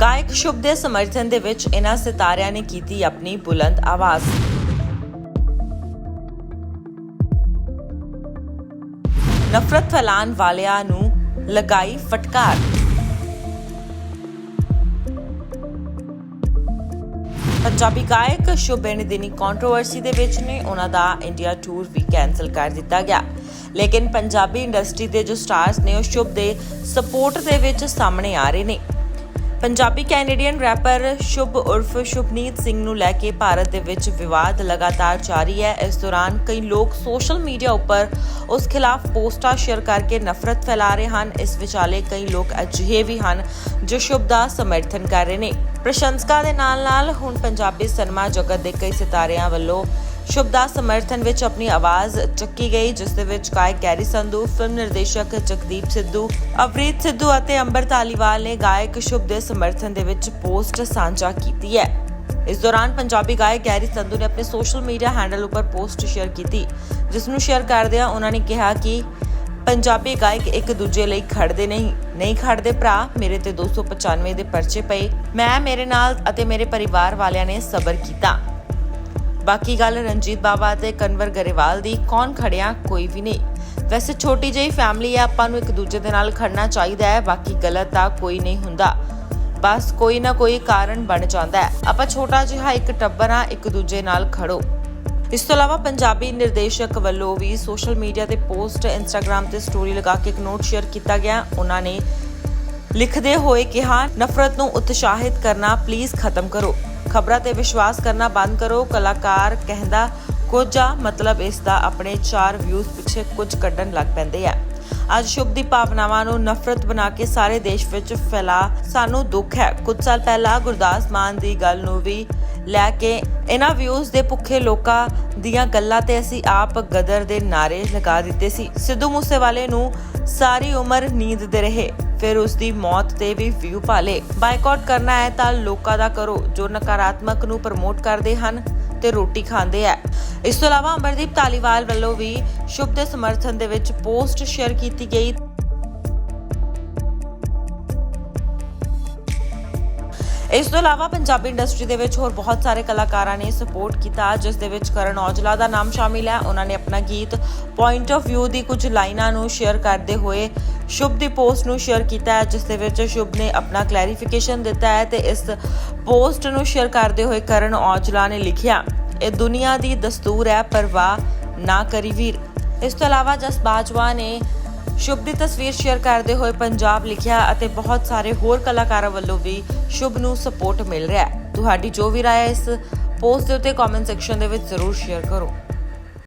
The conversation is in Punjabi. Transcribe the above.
ਗਾਇਕ ਸ਼ੁਭ ਦੇ ਸਮਰਥਨ ਦੇ ਵਿੱਚ ਇਹਨਾਂ ਸਿਤਾਰਿਆਂ ਨੇ ਕੀਤੀ ਆਪਣੀ ਬੁਲੰਦ ਆਵਾਜ਼। ਨਫ਼ਰਤ ਫੈਲਾਉਣ ਵਾਲਿਆਂ ਨੂੰ ਲਗਾਈ ਫਟਕਾਰ। ਪੰਜਾਬੀ ਗਾਇਕ ਸ਼ੁਭ ਬੇਨਦੀਨੀ ਕੰਟਰੋਵਰਸੀ ਦੇ ਵਿੱਚ ਨੇ, ਉਹਨਾਂ ਦਾ ਇੰਡੀਆ ਟੂਰ ਵੀ ਕੈਨਸਲ ਕਰ ਦਿੱਤਾ ਗਿਆ। ਲੇਕਿਨ ਪੰਜਾਬੀ ਇੰਡਸਟਰੀ ਦੇ ਜੋ ਸਟਾਰਸ ਨੇ, ਉਹ ਸ਼ੁਭ ਦੇ ਸਪੋਰਟ ਦੇ ਵਿੱਚ ਸਾਹਮਣੇ ਆ ਰਹੇ ਨੇ। ਪੰਜਾਬੀ ਕੈਨੇਡੀਅਨ ਰੈਪਰ ਸ਼ੁਭ ਉਰਫ ਸ਼ੁਭਨੀਤ ਸਿੰਘ ਨੂੰ ਲੈ ਕੇ ਭਾਰਤ ਦੇ ਵਿੱਚ ਵਿਵਾਦ ਲਗਾਤਾਰ ਜਾਰੀ ਹੈ। ਇਸ ਦੌਰਾਨ ਕਈ ਲੋਕ ਸੋਸ਼ਲ ਮੀਡੀਆ ਉੱਪਰ ਉਸ ਖਿਲਾਫ ਪੋਸਟਾਂ ਸ਼ੇਅਰ ਕਰਕੇ ਨਫ਼ਰਤ ਫੈਲਾ ਰਹੇ ਹਨ। ਇਸ ਵਿਚਾਲੇ ਕਈ ਲੋਕ ਅਜਿਹੇ ਵੀ ਹਨ ਜੋ ਸ਼ੁਭ ਦਾ ਸਮਰਥਨ ਕਰ ਰਹੇ ਨੇ। ਪ੍ਰਸ਼ੰਸਕਾਂ ਦੇ ਨਾਲ-ਨਾਲ ਹੁਣ ਪੰਜਾਬੀ ਸਿਨੇਮਾ ਜਗਤ ਦੇ ਕਈ ਸਿਤਾਰਿਆਂ ਵੱਲੋਂ ਸ਼ੁਭ ਦਾ ਸਮਰਥਨ ਵਿੱਚ ਆਪਣੀ ਆਵਾਜ਼ ਚੱਕੀ ਗਈ, ਜਿਸ ਦੇ ਵਿੱਚ ਗਾਇਕ ਗੈਰੀ ਸੰਧੂ ਫਿਲਮ ਨਿਰਦੇਸ਼ਕ ਜਗਦੀਪ ਸਿੱਧੂ ਅਵਰੀਤ ਸਿੱਧੂ ਅਤੇ ਅੰਬਰ ਧਾਲੀਵਾਲ ਨੇ ਗਾਇਕ ਸ਼ੁਭ ਦੇ ਸਮਰਥਨ ਦੇ ਵਿੱਚ ਪੋਸਟ ਸਾਂਝਾ ਕੀਤੀ ਹੈ। ਇਸ ਦੌਰਾਨ ਪੰਜਾਬੀ ਗਾਇਕ ਗੈਰੀ ਸੰਧੂ ਨੇ ਆਪਣੇ ਸੋਸ਼ਲ ਮੀਡੀਆ ਹੈਂਡਲ ਉੱਪਰ ਪੋਸਟ ਸ਼ੇਅਰ ਕੀਤੀ, ਜਿਸ ਨੂੰ ਸ਼ੇਅਰ ਕਰਦਿਆਂ ਉਹਨਾਂ ਨੇ ਕਿਹਾ ਕਿ ਪੰਜਾਬੀ ਗਾਇਕ ਇੱਕ ਦੂਜੇ ਲਈ ਖੜਦੇ ਨਹੀਂ ਨਹੀਂ ਖੜਦੇ ਭਰਾ, ਮੇਰੇ ਤੇ 295 ਦੇ ਪਰਚੇ ਪਏ, ਮੈਂ ਮੇਰੇ ਨਾਲ ਅਤੇ ਮੇਰੇ ਪਰਿਵਾਰ ਵਾਲਿਆਂ ਨੇ ਸਬਰ ਕੀਤਾ। ਬਾਕੀ ਗੱਲ ਰਣਜੀਤ ਬਾਵਾ ਤੇ ਕਨਵਰ ਗਰੇਵਾਲ ਦੀ, ਕੌਣ ਖੜਿਆ? ਕੋਈ ਵੀ ਨਹੀਂ। ਵੈਸੇ ਛੋਟੀ ਜਿਹੀ ਫੈਮਿਲੀ ਹੈ, ਆਪਾਂ ਨੂੰ ਇੱਕ ਦੂਜੇ ਦੇ ਨਾਲ ਖੜਨਾ ਚਾਹੀਦਾ ਹੈ, ਬਾਕੀ ਗਲਤ ਤਾਂ ਕੋਈ ਨਹੀਂ ਹੁੰਦਾ। ਬਸ ਕੋਈ ਨਾ ਕੋਈ ਕਾਰਨ ਬਣ ਜਾਂਦਾ ਹੈ। ਆਪਾਂ ਛੋਟਾ ਜਿਹਾ ਇੱਕ ਟੱਬਰ ਆ ਇੱਕ ਦੂਜੇ ਨਾਲ ਖੜੋ। ਇਸ ਤੋਂ ਇਲਾਵਾ ਪੰਜਾਬੀ ਨਿਰਦੇਸ਼ਕ ਵੱਲੋਂ ਵੀ ਸੋਸ਼ਲ ਮੀਡੀਆ ਤੇ ਪੋਸਟ ਇੰਸਟਾਗ੍ਰam ਤੇ ਸਟੋਰੀ ਲਗਾ ਕੇ ਇੱਕ ਨੋਟ ਸ਼ੇਅਰ ਕੀਤਾ ਗਿਆ। ਉਹਨਾਂ ਨੇ ਲਿਖਦੇ ਹੋਏ ਕਿਹਾ, ਨਫ਼ਰਤ ਨੂੰ ਉਤਸ਼ਾਹਿਤ ਕਰਨਾ ਪਲੀਜ਼ ਖਤਮ ਕਰੋ। ਖਬਰਾਂ ਤੇ ਵਿਸ਼ਵਾਸ ਕਰਨਾ ਬੰਦ ਕਰੋ। ਕਲਾਕਾਰ ਕਹਿੰਦਾ, ਕੁਝ ਆ, ਮਤਲਬ ਇਸ ਦਾ ਆਪਣੇ 4 ਵਿਊਜ਼ ਪਿੱਛੇ ਕੁਝ ਕੱਢਣ ਲੱਗ ਪੈਂਦੇ ਆ। ਅੱਜ ਸ਼ੁਭ ਦੀ ਭਾਵਨਾਵਾਂ ਨੂੰ ਨਫ਼ਰਤ ਬਣਾ ਕੇ ਸਾਰੇ ਦੇਸ਼ ਵਿੱਚ ਫੈਲਾ ਸਾਨੂੰ ਦੁੱਖ ਹੈ। ਕੁਝ ਸਾਲ ਪਹਿਲਾਂ ਗੁਰਦਾਸ ਮਾਨ ਦੀ ਗੱਲ ਨੂੰ ਵੀ ਲੈ ਕੇ ਇਹਨਾਂ ਵਿਊਜ਼ ਦੇ ਭੁੱਖੇ ਲੋਕਾਂ ਦੀਆਂ ਗੱਲਾਂ ਤੇ ਅਸੀਂ ਆਪ ਗਦਰ ਦੇ ਨਾਰੇ ਲਗਾ ਦਿੱਤੇ ਸੀ। ਸਿੱਧੂ ਮੂਸੇਵਾਲੇ ਨੂੰ ਸਾਰੀ ਉਮਰ ਨੀਂਦ ਦੇ ਰਹੇ। ਫਿਰ ਉਸ ਦੀ ਮੌਤ ਤੇ ਵੀ ਵਿਊ ਪਾਲੇ ਬਾਈਕਾਟ ਕਰਨਾ ਹੈ ਤਾਂ ਲੋਕਾਂ ਦਾ ਕਰੋ, ਜੋ ਨਕਾਰਾਤਮਕ ਨੂੰ ਪ੍ਰਮੋਟ ਕਰਦੇ ਹਨ ਤੇ ਰੋਟੀ ਖਾਂਦੇ ਆ ਇਸ ਤੋਂ ਇਲਾਵਾ ਅਮਰਦੀਪ ਤਾਲੀਵਾਲ ਵੱਲੋਂ ਵੀ ਸ਼ੁਭ ਦੇ ਸਮਰਥਨ ਦੇ ਵਿੱਚ ਪੋਸਟ ਸ਼ੇਅਰ ਕੀਤੀ ਗਈ। ਇਸ ਤੋਂ ਇਲਾਵਾ ਪੰਜਾਬੀ ਇੰਡਸਟਰੀ ਦੇ ਵਿੱਚ ਹੋਰ ਬਹੁਤ ਸਾਰੇ ਕਲਾਕਾਰਾਂ ਨੇ ਸਪੋਰਟ ਕੀਤਾ, ਜਿਸ ਦੇ ਵਿੱਚ ਕਰਨ ਔਜਲਾ ਦਾ ਨਾਮ ਸ਼ਾਮਿਲ ਹੈ। ਉਹਨਾਂ ਨੇ ਆਪਣਾ ਗੀਤ ਪੁਆਇੰਟ ਆਫ View ਦੀ ਕੁਝ ਲਾਈਨਾਂ ਨੂੰ ਸ਼ੇਅਰ ਕਰਦੇ ਹੋਏ ਸ਼ੁਭ ਦੀ ਪੋਸਟ ਨੂੰ ਸ਼ੇਅਰ ਕੀਤਾ ਹੈ, ਜਿਸ ਦੇ ਵਿੱਚ ਸ਼ੁਭ ਨੇ ਆਪਣਾ ਕਲੈਰੀਫਿਕੇਸ਼ਨ ਦਿੱਤਾ ਹੈ ਤੇ ਇਸ ਪੋਸਟ ਨੂੰ ਸ਼ੇਅਰ ਕਰਦੇ ਹੋਏ ਕਰਨ ਔਜਲਾ ਨੇ ਲਿਖਿਆ, ਇਹ ਦੁਨੀਆ ਦੀ ਦਸਤੂਰ ਹੈ, ਪਰਵਾਹ ਨਾ ਕਰੀ ਵੀਰ। ਇਸ ਤੋਂ ਇਲਾਵਾ ਜਸ ਬਾਜਵਾ ਨੇ ਸ਼ੁਭ ਦੀ ਤਸਵੀਰ ਸ਼ੇਅਰ ਕਰਦੇ ਹੋਏ ਪੰਜਾਬ ਲਿਖਿਆ ਅਤੇ ਬਹੁਤ ਸਾਰੇ ਹੋਰ ਕਲਾਕਾਰਾਂ ਵੱਲੋਂ ਵੀ ਸ਼ੁਭ ਨੂੰ ਸਪੋਰਟ ਮਿਲ ਰਿਹਾ ਹੈ। ਤੁਹਾਡੀ ਜੋ ਵੀ ਰਾਏ ਇਸ ਪੋਸਟ ਦੇ ਉੱਤੇ ਕਮੈਂਟ ਸੈਕਸ਼ਨ ਦੇ ਵਿੱਚ ਜ਼ਰੂਰ ਸ਼ੇਅਰ ਕਰੋ।